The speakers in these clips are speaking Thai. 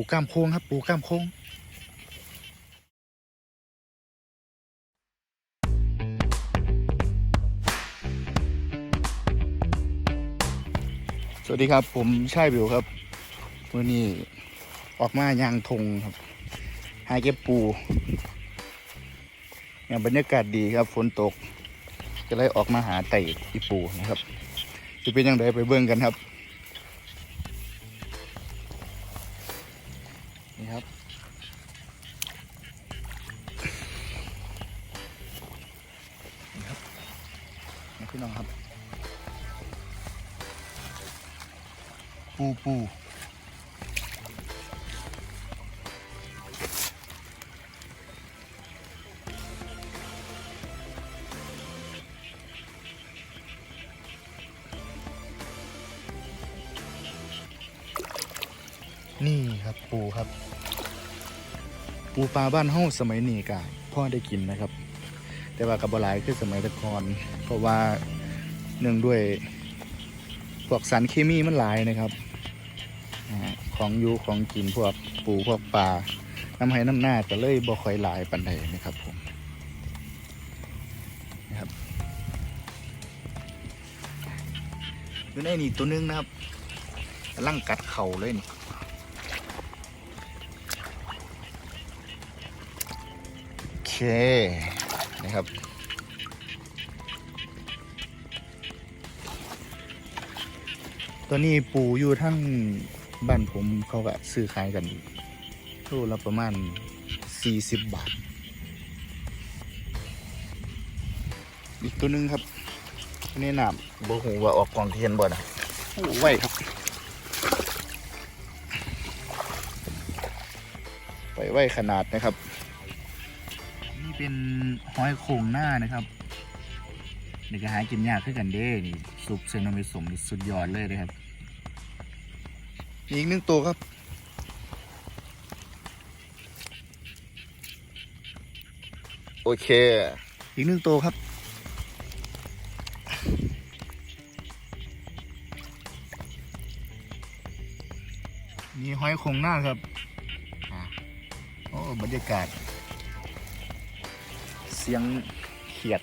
ปูกล้ามโค้งครับ ปูกล้ามโค้งสวัสดีครับ ผมชายบิวครับวันนี้ออกมายางทงครับหาเก็บปูอย่างบรรยากาศดีครับฝนตกก็เลยออกมาหาไต่อีปูนะครับจะเป็นยังไงไปเบิ่งกันครับ นี่ครับ นี่ครับนี่พี่น้องครับ ปูปู นี่ครับปูครับ ปูปลาบ้านเฮ้าสมัยนี้กายพ่อได้กินนะครับ แต่ว่ากับบลายคือสมัยตะกอนเพราะว่าเนื่องด้วยพวกสารเคมีมันหลายนะครับอของอยู่ของกินพวกปูพวกปลาน้ำให้น้ำหน้าก็เลยบ่ค่อยหลายปันใดนะครับผมนะครับอยู่ในนี่ตัวหนึงนะครับกำลังกัดเข่าเลยนี่ เคนะครับตัวนี้ปูอยู่ทั้งบ้านผมเขาก็ซื้อขายกันโลละประมาณ 40 บาท อีกตัวหนึงครับอันนี่น้ำบ่หูว่าออกกองเทียนบ่นะโอ้ไว้ครับ ไปไว้ขนาดนะครับนี่ เป็นหอยโข่งหน้านะครับเด็กก็หากินยากขึ้นกันเด้นี่ซุปเซนโนมิสมนี่สุดยอดเลยนะครับ อีกหนึ่งตัวครับ โอเค อีกหนึ่งตัวครับมีหอยโข่งหน้าครับ โอ้ บรรยากาศ สียงเขียด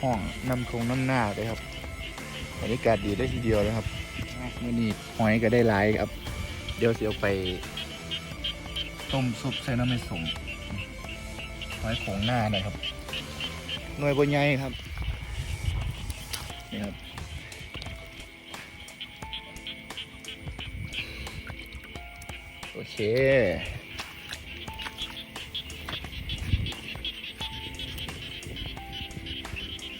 ห้องน้ำคงน้ำหน้าเลยครับบรรยากาศดีได้ทีเดียวเลยครับมื่อนี้หอยก็ได้หลายครับ เดี๋ยวเสียวไปต้มซุปใส่น้ำมันสมหอยโขงหน้าหน่อยครับ หน่วยบนใหญ่ครับนี่ครับโอเค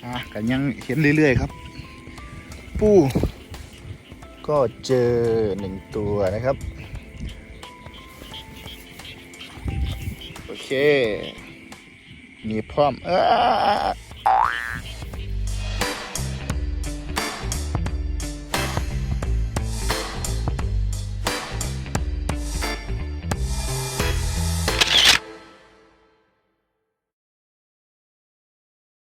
อะกันยังเห็นเรื่อยๆครับ ปูก็เจอหนึ่งตัวนะครับ โอเค มีพร้อมเออ